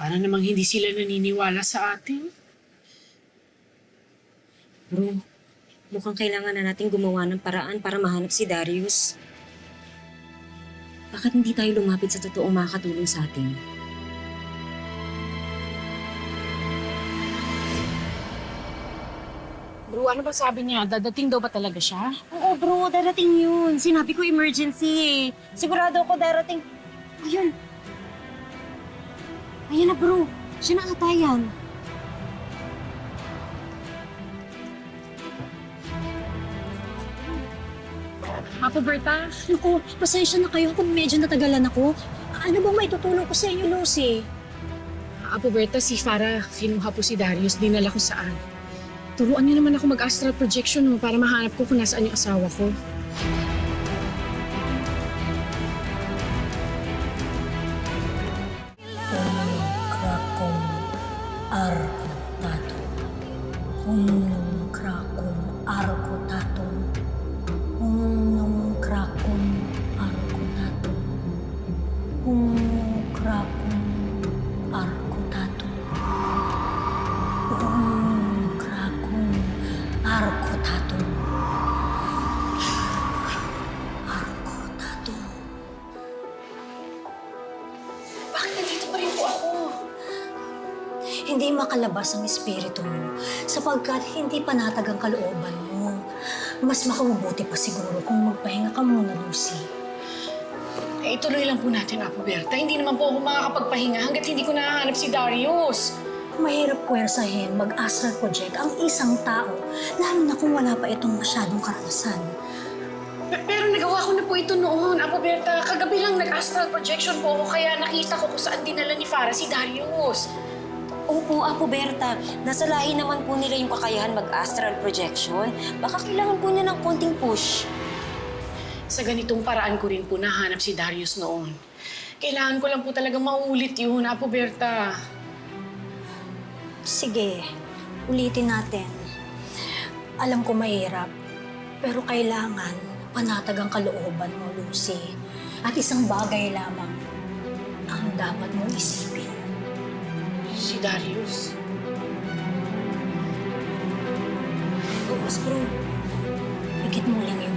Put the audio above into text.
Para namang hindi sila naniniwala sa atin. Bro, mukhang kailangan na natin gumawa ng paraan para mahanap si Darius. Bakit hindi tayo lumapit sa totoong makakatulong sa atin? Bro, ano ba sabi niya? Dadating daw ba talaga siya? Oo bro, darating yun. Sinabi ko emergency eh. Sigurado ako darating. Ayun. Ayun na bro. Siya na ata yan. Apo Berta? Naku, pasensya na kayo kung medyo natagalan ako. Ano bang maitutulong ko sa inyo, Lucy? Apo Berta, si Farah, kinuha po si Darius, dinala ko saan. Turuan niyo naman ako mag-astral projection mo para mahanap ko kung nasaan yung asawa ko. Arko Tato Unum Krakum Arko Tato Unum Krakum Arko Tato Unum Krakum Arko Tato Unum Krakum Arko Tato Arko Tato Pakai cepat ibu aku. Hindi makalabas ang espiritu mo sapagkat hindi panatag ang kalooban mo. Mas makabubuti pa siguro kung magpahinga ka muna, Lucy. Eh, ituloy lang po natin, Apo Berta. Hindi naman po ako makakapagpahinga hanggat hindi ko nahahanap si Darius. Mahirap puwersahin mag-astral project ang isang tao, lalo na kung wala pa itong masyadong karanasan. Pe- Pero nagawa ko na po ito noon, Apo Berta. Kagabi lang nag-astral projection po ako kaya nakita ko kung saan dinala ni Farah si Darius. Opo, Apo Berta. Nasa lahi naman po nila yung kakayahan mag-astral projection. Baka kailangan po niya ng konting push. Sa ganitong paraan ko rin po nahanap si Darius noon. Kailangan ko lang po talaga maulit yun, Apo Berta. Sige, ulitin natin. Alam ko mahirap, pero kailangan panatag ang kalooban mo, Lucy. At isang bagay lamang ang dapat mong isipin. Si Darius. Focus, bro. Pikit mo lang yung